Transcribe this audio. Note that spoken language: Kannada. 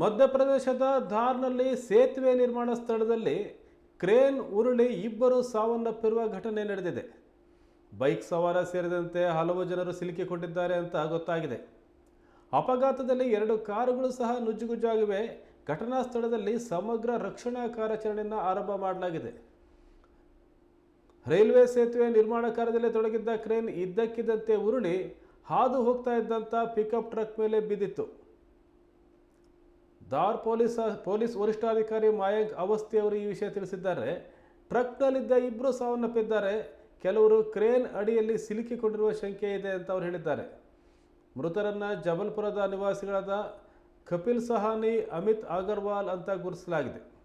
ಮಧ್ಯಪ್ರದೇಶದ ಧಾರ್ನಲ್ಲಿ ಸೇತುವೆ ನಿರ್ಮಾಣ ಸ್ಥಳದಲ್ಲಿ ಕ್ರೇನ್ ಉರುಳಿ ಇಬ್ಬರು ಸಾವನ್ನಪ್ಪಿರುವ ಘಟನೆ ನಡೆದಿದೆ. ಬೈಕ್ ಸವಾರ ಸೇರಿದಂತೆ ಹಲವು ಜನರು ಸಿಲುಕಿಕೊಂಡಿದ್ದಾರೆ ಅಂತ ಗೊತ್ತಾಗಿದೆ. ಅಪಘಾತದಲ್ಲಿ ಎರಡು ಕಾರುಗಳು ಸಹ ನುಜ್ಜುಗುಜ್ಜಾಗಿವೆ. ಘಟನಾ ಸ್ಥಳದಲ್ಲಿ ಸಮಗ್ರ ರಕ್ಷಣಾ ಕಾರ್ಯಾಚರಣೆಯನ್ನು ಆರಂಭ ಮಾಡಲಾಗಿದೆ. ರೈಲ್ವೆ ಸೇತುವೆ ನಿರ್ಮಾಣ ಕಾರ್ಯದಲ್ಲಿ ತೊಡಗಿದ್ದ ಕ್ರೇನ್ ಇದ್ದಕ್ಕಿದ್ದಂತೆ ಉರುಳಿ ಹಾದು ಹೋಗ್ತಾ ಇದ್ದಂಥ ಪಿಕಪ್ ಟ್ರಕ್ ಮೇಲೆ ಬಿದ್ದಿತ್ತು. ದಾರ್ ಪೊಲೀಸ್ ಪೊಲೀಸ್ ವರಿಷ್ಠಾಧಿಕಾರಿ ಮಾಯಕ್ ಅವಸ್ಥಿ ಅವರು ಈ ವಿಷಯ ತಿಳಿಸಿದ್ದಾರೆ. ಟ್ರಕ್ನಲ್ಲಿದ್ದ ಇಬ್ಬರು ಸಾವನ್ನಪ್ಪಿದ್ದಾರೆ. ಕೆಲವರು ಕ್ರೇನ್ ಅಡಿಯಲ್ಲಿ ಸಿಲುಕಿಕೊಂಡಿರುವ ಶಂಕೆ ಇದೆ ಅಂತ ಅವರು ಹೇಳಿದ್ದಾರೆ. ಮೃತರನ್ನ ಜಬಲ್ಪುರದ ನಿವಾಸಿಗಳಾದ ಕಪಿಲ್ ಸಹಾನಿ, ಅಮಿತ್ ಅಗರ್ವಾಲ್ ಅಂತ ಗುರುತಿಸಲಾಗಿದೆ.